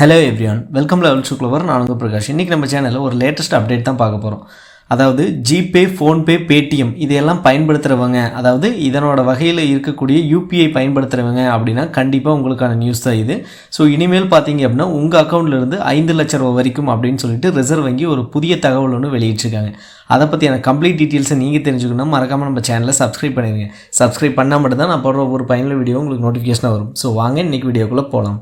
Hello everyone welcome level சுக்லவர் நான் உங்கள் பிரகாஷ். இன்றைக்கி நம்ம சேனலில் ஒரு லேட்டஸ்ட் அப்டேட் தான் பார்க்க போகிறோம் அதாவது ஜிபே ஃபோன்பே பேடிஎம் இதையெல்லாம் பயன்படுத்துகிறவங்க அதாவது இதனோட வகையில் இருக்கக்கூடிய யூபிஐ பயன்படுத்துகிறவங்க அப்படின்னா கண்டிப்பாக உங்களுக்கான நியூஸ் தான் இது. ஸோ இனிமேல் பார்த்தீங்க அப்படின்னா உங்கள் அக்கௌண்ட்லேருந்து ஐந்து லட்ச ரூபா வரைக்கும் அப்படின்னு சொல்லிட்டு ரிசர்வ் வங்கி ஒரு புதிய தகவல் ஒன்று வெளியிட்டிருக்காங்க. அதை பற்றியான கம்ப்ளீட் டீட்டெயில்ஸை நீங்கள் தெரிஞ்சுக்கணும் மறக்காமல் நம்ம சேனலை சப்ஸ்கிரைப் பண்ணிடுங்க சப்ஸ்கிரைப் பண்ணால் மட்டும் தான் நான் போடுற ஒரு பயனுள்ள வீடியோ உங்களுக்கு நோட்டிஃபிகேஷனாக வரும். ஸோ வாங்க இன்றைக்கி வீடியோக்குள்ளே போகலாம்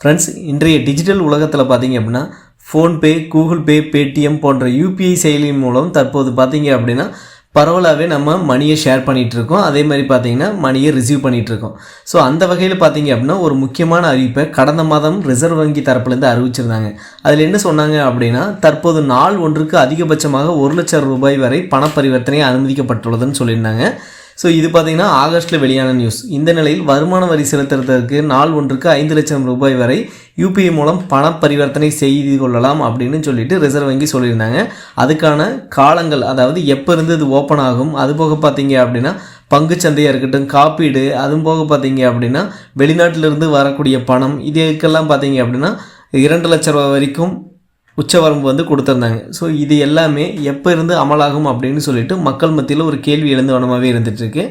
ஃப்ரெண்ட்ஸ் இன்றைய டிஜிட்டல் உலகத்தில் பார்த்தீங்க அப்படின்னா ஃபோன்பே கூகுள் பே பேடிஎம் போன்ற யூபிஐ செயலியின் மூலம் தற்போது பார்த்தீங்க அப்படின்னா பரவலாகவே நம்ம மணியை ஷேர் பண்ணிகிட்டு இருக்கோம் அதே மாதிரி பார்த்தீங்கன்னா மணியை ரிசீவ் பண்ணிகிட்டு இருக்கோம் ஸோ அந்த வகையில் பார்த்தீங்க அப்படின்னா ஒரு முக்கியமான அறிவிப்பை கடந்த மாதம் ரிசர்வ் வங்கி தரப்புலேருந்து அறிவிச்சிருந்தாங்க. அதில் என்ன சொன்னாங்க அப்படின்னா தற்போது நாள் ஒன்றுக்கு அதிகபட்சமாக ஒரு லட்சம் ரூபாய் வரை பண பரிவர்த்தனை அனுமதிக்கப்பட்டுள்ளதுன்னு சொல்லியிருந்தாங்க. ஸோ இது பார்த்தீங்கன்னா ஆகஸ்ட்டில் வெளியான நியூஸ் இந்த நிலையில் வருமான வரி செலுத்துறதற்கு நாள் ஒன்றுக்கு ஐந்து லட்சம் ரூபாய் வரை யூபிஐ மூலம் பண பரிவர்த்தனை செய்து கொள்ளலாம் அப்படின்னு சொல்லிட்டு ரிசர்வ் வங்கி சொல்லியிருந்தாங்க. அதுக்கான காலங்கள் அதாவது எப்போ இருந்து இது ஓப்பன் ஆகும் அது போக பார்த்தீங்க அப்படின்னா பங்குச்சந்தையாக இருக்கட்டும் காப்பீடு அதுவும் போக பார்த்தீங்க அப்படின்னா வெளிநாட்டிலிருந்து வரக்கூடிய பணம் இதுக்கெல்லாம் பார்த்தீங்க அப்படின்னா இரண்டு லட்ச ரூபா வரைக்கும் உச்சவரம்பு வந்து கொடுத்துருந்தாங்க. ஸோ இது எல்லாமே எப்போ இருந்து அமலாகும் அப்படின்னு சொல்லிட்டு மக்கள் மத்தியில் ஒரு கேள்வி எழுந்த வனமாகவே இருந்துகிட்ருக்கு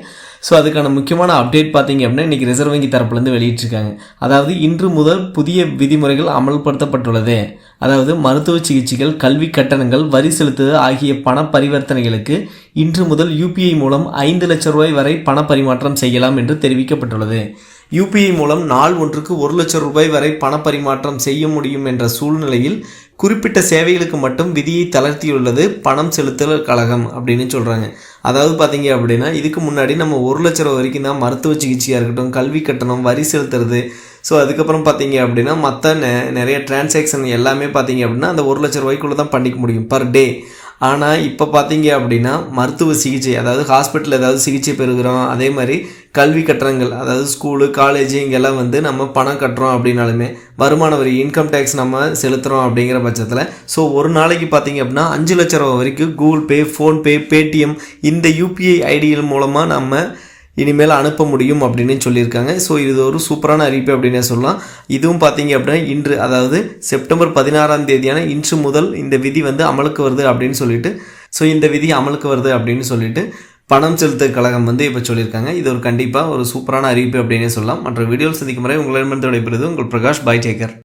ஸோ அதுக்கான முக்கியமான அப்டேட் பார்த்தீங்க அப்படின்னா இன்றைக்கி ரிசர்வ் வங்கி தரப்புலேருந்து வெளியிட்டிருக்காங்க. அதாவது இன்று முதல் புதிய விதிமுறைகள் அமல்படுத்தப்பட்டுள்ளது. அதாவது மருத்துவ சிகிச்சைகள் கல்வி கட்டணங்கள் வரி செலுத்துதல் ஆகிய பண பரிவர்த்தனைகளுக்கு இன்று முதல் யூபிஐ மூலம் ஐந்து லட்சம் ரூபாய் வரை பண பரிமாற்றம் செய்யலாம் என்று தெரிவிக்கப்பட்டுள்ளது. யூபிஐ மூலம் நாள் ஒன்றுக்கு ஒரு லட்சம் ரூபாய் வரை பண பரிமாற்றம் செய்ய முடியும் என்ற சூழ்நிலையில் குறிப்பிட்ட சேவைகளுக்கு மட்டும் விதியை தளர்த்தியுள்ளது பணம் செலுத்தல் கழகம் அப்படின்னு சொல்கிறாங்க அதாவது பார்த்தீங்க அப்படின்னா இதுக்கு முன்னாடி நம்ம ஒரு லட்ச ரூபா வரைக்கும் தான் மருத்துவ சிகிச்சையாக இருக்கட்டும் கல்வி கட்டணம் வரி செலுத்துறது. ஸோ அதுக்கப்புறம் பார்த்தீங்க அப்படின்னா மற்ற நெ நிறைய டிரான்சாக்ஷன் எல்லாமே பார்த்தீங்க அப்படின்னா அந்த ஒரு லட்ச ரூபாய்க்குள்ளே தான் பண்ணிக்க முடியும் பர் டே ஆனால் இப்போ பார்த்தீங்க அப்படின்னா மருத்துவ சிகிச்சை அதாவது ஹாஸ்பிட்டலில் ஏதாவது சிகிச்சை பெறுகிறோம் அதே மாதிரி கல்வி கட்டணங்கள் அதாவது ஸ்கூலு காலேஜு இங்கெல்லாம் வந்து நம்ம பணம் கட்டுறோம் அப்படின்னாலுமே வருமான வரி இன்கம் டேக்ஸ் நம்ம செலுத்துகிறோம் அப்படிங்கிற பட்சத்தில் ஸோ ஒரு நாளைக்கு பார்த்தீங்க அப்படின்னா அஞ்சு லட்ச ரூபா வரைக்கும் கூகுள் பே ஃபோன்பே பேடிஎம் இந்த யூபிஐ ஐடிகள் மூலமாக நம்ம இனிமேல் அனுப்ப முடியும் அப்படின்னு சொல்லியிருக்காங்க. ஸோ இது ஒரு சூப்பரான அறிவிப்பு அப்படின்னே சொல்லலாம். இதுவும் பார்த்தீங்க அப்படின்னா இன்று அதாவது செப்டம்பர் பதினாறாம் தேதியான இன்று முதல் இந்த விதி வந்து அமலுக்கு வருது அப்படின்னு சொல்லிட்டு ஸோ இந்த விதி அமலுக்கு வருது அப்படின்னு சொல்லிட்டு பணம் செலுத்த கழகம் வந்து இப்போ சொல்லியிருக்காங்க. இது ஒரு கண்டிப்பாக ஒரு சூப்பரான அறிவிப்பு அப்படின்னே சொல்லலாம். மற்ற வீடியோவில் சந்திக்கும் முறை உங்களிடமிருந்து விடைபெறுவது உங்கள் பிரகாஷ் பாய் டேக்கர்.